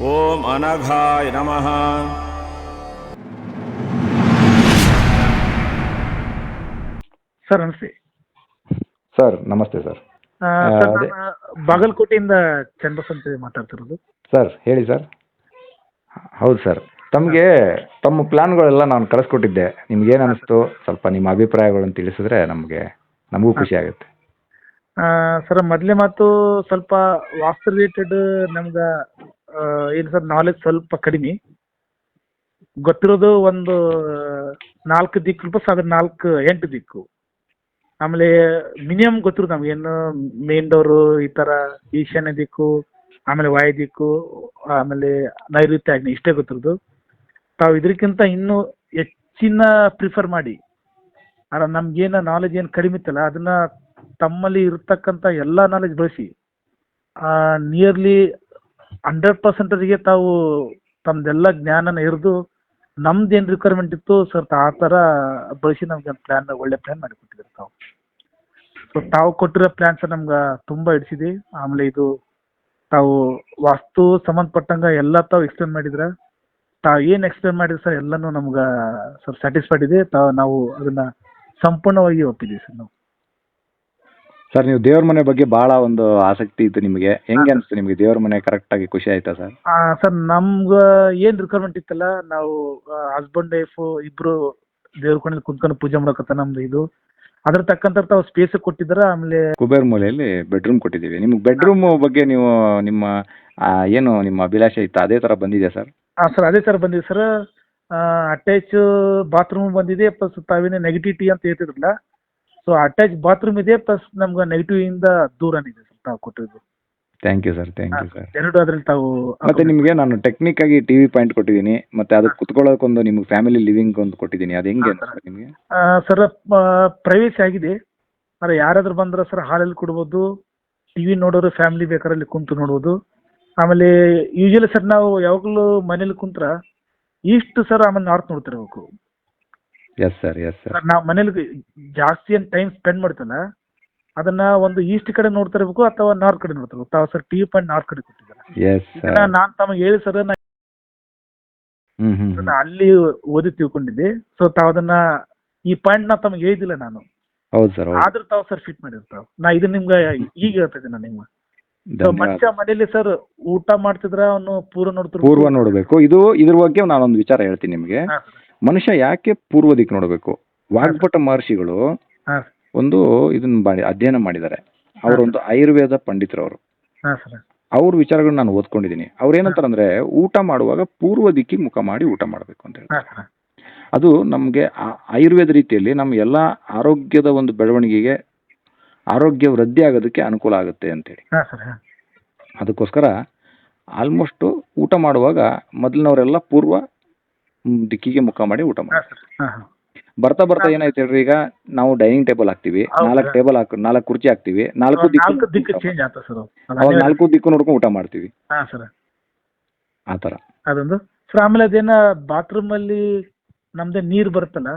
ಓಂ ಅನಘಾಯ ನಮಃ. ಸರ್ ನಮಸ್ತೆ. ಸರ್ ನಮಸ್ತೆ ಸರ್. ಆ, ಆ, ಸರ್ ಅದೇ. ನಾನು ಬಾಗಲಕೋಟೆಯಿಂದ ಚನ್ನಬಸಂತ ಮಾತಾಡ್ತಿರೋದು. ಸರ್ ಹೇಳಿ ಸರ್. ಹೌದು ಸರ್. ತಮಗೆ ತಮ್ಮ ಪ್ಲಾನ್ಗಳೆಲ್ಲ ನಾನು ಕಳಿಸ್ಕೊಟ್ಟಿದ್ದೆ. ನಿಮ್ಗೇನು ಅನಿಸ್ತು ಸ್ವಲ್ಪ ನಿಮ್ಮ ಅಭಿಪ್ರಾಯಗಳನ್ನು ತಿಳಿಸಿದ್ರೆ ನಮಗೆ ನಮಗೂ ಖುಷಿ ಆಗುತ್ತೆ. ಆ, ಸರ್ ಮೊದಲೇ ಮಾತು ಸ್ವಲ್ಪ ವಾಸ್ತು ರಿಲೇಟೆಡ್ ನಮ್ಗೆ ಏನು ಸರ್ ನಾಲೆಜ್ ಸ್ವಲ್ಪ ಕಡಿಮೆ. ಗೊತ್ತಿರೋದು ಒಂದು ನಾಲ್ಕು ದಿಕ್ಕು ಪ್ಲಸ್ ಅದ್ರ ನಾಲ್ಕು, ಎಂಟು ದಿಕ್ಕು. ಆಮೇಲೆ ಮಿನಿಮಮ್ ಗೊತ್ತಿರೋದು ನಮ್ಗೆ ಏನು ಮೇನ್ ಡೋರು ಈ ಥರ ಈಶಾನ್ಯ ದಿಕ್ಕು, ಆಮೇಲೆ ವಾಯು ದಿಕ್ಕು, ಆಮೇಲೆ ನೈಋತ್ಯ ಆಗ್ನಿ ಇಷ್ಟೇ ಗೊತ್ತಿರೋದು. ತಾವು ಇದಕ್ಕಿಂತ ಇನ್ನೂ ಹೆಚ್ಚಿನ ಪ್ರಿಫರ್ ಮಾಡಿ. ಅಲ್ಲ ನಮ್ಗೇನು ನಾಲೆಜ್ ಏನು ಕಡಿಮೆ ಇತ್ತಲ್ಲ, ಅದನ್ನ ತಮ್ಮಲ್ಲಿ ಇರತಕ್ಕಂಥ ಎಲ್ಲ ನಾಲೆಜ್ ಬಳಸಿ ನಿಯರ್ಲಿ ಹಂಡ್ರೆಡ್ ಪರ್ಸೆಂಟೇಜ್ಗೆ ತಾವು ತಮ್ಮದೆಲ್ಲ ಜ್ಞಾನನ ಹಿಡಿದು ನಮ್ದು ಏನು ರಿಕ್ವೈರ್ಮೆಂಟ್ ಇತ್ತು ಸರ್ ಆ ಥರ ಬಳಸಿ ನಮ್ಗೆ ಪ್ಲ್ಯಾನ್ ಒಳ್ಳೆ ಪ್ಲ್ಯಾನ್ ಮಾಡಿ ಕೊಟ್ಟಿದ್ರು ತಾವು. ಸೊ ತಾವು ಕೊಟ್ಟಿರೋ ಪ್ಲ್ಯಾನ್ಸ್ ನಮ್ಗೆ ತುಂಬ ಹಿಡಿಸಿದೆ. ಆಮೇಲೆ ಇದು ತಾವು ವಾಸ್ತು ಸಂಬಂಧಪಟ್ಟಂಗೆ ಎಲ್ಲ ತಾವು ಎಕ್ಸ್ಪ್ಲೇನ್ ಮಾಡಿದ್ರ. ತಾವು ಏನು ಎಕ್ಸ್ಪ್ಲೇನ್ ಮಾಡಿದ್ರ ಸರ್ ಎಲ್ಲನೂ ನಮ್ಗೆ ಸರ್ ಸ್ಯಾಟಿಸ್ಫೈಡ್ ಇದೆ. ತಾವು ನಾವು ಅದನ್ನ ಸಂಪೂರ್ಣವಾಗಿ ಒಪ್ಪಿದ್ದೀವಿ ಸರ್ ನಾವು. ಸರ್ ನೀವು ದೇವ್ರ ಮನೆ ಬಗ್ಗೆ ಬಹಳ ಒಂದು ಆಸಕ್ತಿ ಇತ್ತು ನಿಮಗೆ. ಹೆಂಗೆ ಅನಿಸ್ತು ನಿಮಗೆ ದೇವ್ರ ಮನೆ ಕರೆಕ್ಟಾಗಿ ಖುಷಿ ಆಯ್ತಾ ಸರ್ ಆ, ಸರ್ ನಮ್ಗ ಏನ್ ರಿಕ್ವೈರ್ಮೆಂಟ್ ಇತ್ತಲ್ಲ ನಾವು ಹಸ್ಬೆಂಡ್ ವೈಫ್ ಇಬ್ರು ದೇವ್ರ ಕೊಂಡಲ್ಲಿ ಕುಂತ್ಕೊಂಡು ಪೂಜೆ ಮಾಡಕತ್ತ ನಮ್ದು ಇದು. ಅದ್ರ ತಕ್ಕಂತ ತಾವು ಸ್ಪೇಸ್ ಕೊಟ್ಟಿದ್ರ ಆಮೇಲೆ ಕುಬೇರ್ ಮೂಲೆಯಲ್ಲಿ ಬೆಡ್ರೂಮ್ ಕೊಟ್ಟಿದ್ದೀವಿ. ನಿಮ್ಗೆ ಬೆಡ್ರೂಮ್ ಬಗ್ಗೆ ನೀವು ನಿಮ್ಮ ಆ, ಏನು ನಿಮ್ಮ ಅಭಿಲಾಷೆ ಇತ್ತು? ಅದೇ ತರ ಬಂದಿದೆ ಸರ್ ಹಾ ಸರ್ ಅದೇ ತರ ಬಂದಿದೆ ಸರ್ ಅಟ್ಯಾಚ್ ಬಾತ್ರೂಮ್ ಬಂದಿದೆ ಪ್ಲಸ್ ತಾವೇನೇ ನೆಗೆಟಿವಿಟಿ ಅಂತ ಹೇಳ್ತಿದ್ರಲ್ಲ. ಸೊ ಅಟ್ಯಾಚ್ ಬಾತ್ರೂಮ್ ಇದೆ ಪ್ಲಸ್ ನಮ್ಗೆ ನೆಗೆಟಿವ್ ಇಂದ ದೂರನಿದೆ ಸರ್ ತಾವು ಕೊಟ್ಟಿದ್ದು. Thank you sir thank you sir ಎರಡು ಅದ್ರಲ್ಲಿ ತಾವು ಮತ್ತೆ ನಿಮಗೆ ನಾನು ಟೆಕ್ನಿಕ್ ಆಗಿ ಟಿವಿ ಪಾಯಿಂಟ್ ಕೊಟ್ಟಿದ್ದೀನಿ. ಮತ್ತೆ ಅದಕ್ಕೆ ಕುತ್ಕೊಳ್ಳೋಕೊಂದು ನಿಮ್ಗೆ ಫ್ಯಾಮಿಲಿ ಲಿವಿಂಗ್ ಒಂದು ಕೊಟ್ಟಿದ್ದೀನಿ. ಅದು ಹೆಂಗೆ ಸರ್. ನಿಮಗೆ? ಸರ್ ಪ್ರೈವೇಸಿ ಆಗಿದೆ. ಅಂದ್ರೆ ಯಾರಾದ್ರೂ ಬಂದ್ರೆ ಸರ್ ಹಾಲಲ್ಲಿ ಕೊಡ್ಬೋದು. ಟಿವಿ ನೋಡೋರು ಫ್ಯಾಮಿಲಿ ಬೇಕಾದ್ರೆ ಅಲ್ಲಿ ಕುಂತು ನೋಡ್ಬೋದು. ಆಮೇಲೆ ಯೂಶಲಿ ಸರ್ ನಾವು ಯಾವಾಗಲೂ ಮನೇಲಿ ಕುಂತ್ರ ಈಸ್ಟ್ ಸರ್ ಆಮೇಲೆ north ನೋಡ್ತಿರ್ಬೇಕು. Yes sir yes sir sir ನಾವು ಮನೇಲಿ ಜಾಸ್ತಿ ಏನು ಟೈಮ್ ಸ್ಪೆಂಡ್ ಮಾಡ್ತಾನೆ. ಅದನ್ನ ಒಂದು ಈಸ್ಟ್ ಕಡೆ ನೋಡ್ತಾ ಇರ್ಬೇಕು ಅಥವಾ ನಾರ್ತ್ ಕಡೆ ನೋಡ್ತಿರ್ಬೇಕು? ತಾವು ಸರ್ ಟಿ ಪಾಯಿಂಟ್ ನಾರ್ತ್ ಕಡೆ ಕೊಟ್ಟಿದ್ದಾರೆ. ಎಸ್ ಸರ್ ಇದನ್ನ ನಾನು ತಮಗೆ ಹೇಳಿ ಸರ್ ನಾ ಹ್ಮ್ ಹ್ಮ್ ಅದನ್ನ ಅಲ್ಲಿ ಓದಿ ತಿಳ್ಕೊಂಡಿದ್ದೆ. ಸೊ ತಾವ ಅದನ್ನ ಈ ಪಾಯಿಂಟ್ನ ತಮಗೆ ಹೇಳಿದಿಲ್ಲ ನಾನು. ಹೌದು ಸರ್ ಹೌದು. ಆದ್ರೂ ತಾವ್ ಸರ್ ಫಿಟ್ ಮಾಡಿರ್ತಾವ. ನಾ ಇದನ್ನ ನಿಮ್ಗೆ ಈಗ ಹೇಳ್ತಾ ಇದ್ದೀನಿ ನಾನು ನಿಮ್ಗೆ ಧನ್ಯವಾದ. ಮನುಷ್ಯ ಮನೇಲಿ ಸರ್ ಊಟ ಮಾಡ್ತಿದ್ರ ಅವನು ಪೂರ್ವ ನೋಡ್ತಿರ್ಬೇಕು? ಪೂರ್ವ ನೋಡಬೇಕು. ಇದು ಇದ್ರ ಬಗ್ಗೆ ನಾನೊಂದು ವಿಚಾರ ಹೇಳ್ತೀನಿ ನಿಮಗೆ. ಹಾ ಮನುಷ್ಯ ಯಾಕೆ ಪೂರ್ವ ದಿಕ್ಕು ನೋಡಬೇಕು? ವಾಗ್ಭಟ ಮಹರ್ಷಿಗಳು ಒಂದು ಇದನ್ನ ಮಾಡಿ ಅಧ್ಯಯನ ಮಾಡಿದ್ದಾರೆ. ಅವರೊಂದು ಆಯುರ್ವೇದ ಪಂಡಿತರವರು. ಅವರು ಅವ್ರ ವಿಚಾರಗಳನ್ನ ನಾನು ಓದ್ಕೊಂಡಿದ್ದೀನಿ. ಅವ್ರು ಏನಂತಾರೆ ಅಂದ್ರೆ ಊಟ ಮಾಡುವಾಗ ಪೂರ್ವ ದಿಕ್ಕಿಗೆ ಮುಖ ಮಾಡಿ ಊಟ ಮಾಡಬೇಕು ಅಂತ ಹೇಳಿ ಅದು ನಮಗೆ ಆಯುರ್ವೇದ ರೀತಿಯಲ್ಲಿ ನಮ್ಮ ಎಲ್ಲಾ ಆರೋಗ್ಯದ ಒಂದು ಬೆಳವಣಿಗೆಗೆ ಆರೋಗ್ಯ ವೃದ್ಧಿ ಆಗೋದಕ್ಕೆ ಅನುಕೂಲ ಆಗುತ್ತೆ ಅಂತೇಳಿ. ಅದಕ್ಕೋಸ್ಕರ ಆಲ್ಮೋಸ್ಟ್ ಊಟ ಮಾಡುವಾಗ ಮೊದಲಿನವರೆಲ್ಲ ಪೂರ್ವ ಮ್, ದಿಕ್ಕಿಗೆ ಮುಖ ಮಾಡಿ ಊಟ ಮಾಡಿ. ಸರ್ ಹಾ ಹಾ. ಬರ್ತಾ ಬರ್ತಾ ಏನಾಯ್ತು ಹೇಳ್ರಿ ಈಗ ನಾವು ಡೈನಿಂಗ್ ಟೇಬಲ್ ಹಾಕ್ತಿವಿ. ಹೌದು. ನಾಲ್ಕು ಟೇಬಲ್ ಹಾಕ್ ನಾಲ್ಕು ಕುರ್ಚಿ ಹಾಕ್ತಿವಿ. ನಾಲ್ಕು ನಾಲ್ಕು ದಿಕ್ಕು ದಿಕ್ಕು ಚೇಂಜ್ ಆತ ಸರ್ ಅವಾಗ ನಾಲ್ಕು ದಿಕ್ಕು ನೋಡ್ಕೊಂಡು ಊಟ ಮಾಡ್ತೀವಿ. ಆತರ ಸರ್. ಆ ಥರ. ಅದೊಂದು. ಸರ್ ಆಮೇಲೆ ಅದೇನ ಬಾತ್ರೂಮ್ ಅಲ್ಲಿ ನಮ್ದೆ ನೀರ್ ಬರುತ್ತಲ್ಲ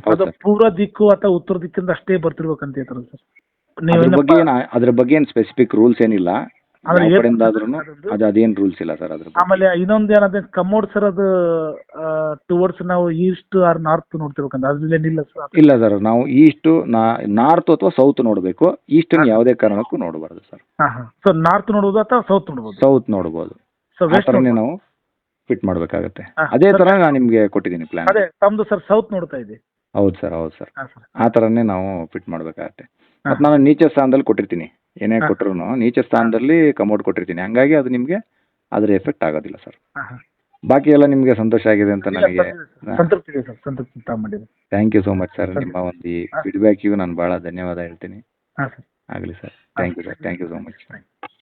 ಹೌದು ಅದು ಸರ್. ಪೂರ್ವ ದಿಕ್ಕು ಅಥವಾ ಉತ್ತರ ದಿಕ್ಕಿಂದ ಅಷ್ಟೇ ಬರ್ತಿರ್ಬೇಕಂತ ಹೇಳ್ತಾರಲ್ಲ ಸರ್. ಅದ್ರ ಬಗ್ಗೆ ಏನ್ ಅದ್ರ ಬಗ್ಗೆ ಏನು ಸ್ಪೆಸಿಫಿಕ್ ರೂಲ್ಸ್ ಏನಿಲ್ಲ. ಆದ್ರೆ ಯಾವ ಕಡೆಯಿಂದ ಆದ್ರೂ ಅದೊಂದು. ಅದು ಅದೇನು ರೂಲ್ಸ್ ಇಲ್ಲ ಸರ್ ಅದ್ರ ಬಗ್ಗೆ ಆಮೇಲೆ ಇನ್ನೊಂದ್ ಏನಂದ್ರೆ ಕಮೋಡ್ ಸರ್ ಅದು ಟುವರ್ಡ್ಸ್ ನಾವು ಈಸ್ಟ್ ಆರ್ ನಾರ್ತ್ ನೋಡ್ತಿರ್ಬೇಕಂತ. ಅದ್ರಲ್ಲೇನಿಲ್ಲ ಸರ್ ಇಲ್ಲ ಸರ್ ನಾವು ಈಸ್ಟು ನಾರ್ತ್ ಅಥವಾ ಸೌತ್ ನೋಡಬೇಕು. ಈಸ್ಟ್ ಯಾವುದೇ ಕಾರಣಕ್ಕೂ ನೋಡಬಾರ್ದು ಸರ್ ಸೊ ನಾರ್ತ್ ನೋಡ್ಬೋದು ಅಥವಾ ಸೌತ್ ನೋಡಬಹುದು ಸೌತ್ ನೋಡಬಹುದು ಸೊ ಆ ವೆಸ್ಟ್ ಥರನೇ ನಾವು ಫಿಟ್ ಮಾಡಬೇಕಾಗತ್ತೆ. ಹಾ, ಅದೇ ತರ ನಾನು ನಿಮಗೆ ಕೊಟ್ಟಿದ್ದೀನಿ ಪ್ಲಾನ್ ಅದೇ ತಮ್ದು ಸರ್ ಸೌತ್ ನೋಡ್ತಾ ಇದೆ. ಹೌದು ಸರ್ ಹೌದು ಸರ್. ಹಾ ಸರ್. ಆ ಥರನೇ ನಾವು ಫಿಟ್ ಮಾಡಬೇಕಾಗತ್ತೆ. ಮತ್ತು ನಾನು ನೀಚ ಸ್ಥಾನದಲ್ಲಿ ಕೊಟ್ಟಿರ್ತೀನಿ. ಏನೇ ಕೊಟ್ರೂ ಕೊಟ್ಟರು ನೀಚ ಸ್ಥಾನದಲ್ಲಿ ಕಮೋಡ್ ಕೊಟ್ಟಿರ್ತೀನಿ. ಹಂಗಾಗಿ ಅದು ನಿಮಗೆ ಅದರ ಎಫೆಕ್ಟ್ ಆಗೋದಿಲ್ಲ ಸರ್. ಹಾ ಹಾ. ಬಾಕಿ ಎಲ್ಲ ನಿಮಗೆ ಸಂತೋಷ ಆಗಿದೆ ಅಂತ ಇಲ್ಲ, ನನಗೆ ಸರ್, ಸಂತೃಪ್ತಿ ಇದೆ ಸರ್ ಸಂತೃಪ್ತಿ ತಾವು ಮಾಡಿದೆ thank you so much sir ನಿಮ್ಮ ಒಂದು ಈ. ಫೀಡ್ಬ್ಯಾಕಿಗೂ ನಾನು ಭಾಳ ಧನ್ಯವಾದ ಹೇಳ್ತೀನಿ. ಹಾ ಸರ್. ಆಗಲಿ sir. Thank you sir. Thank you so much.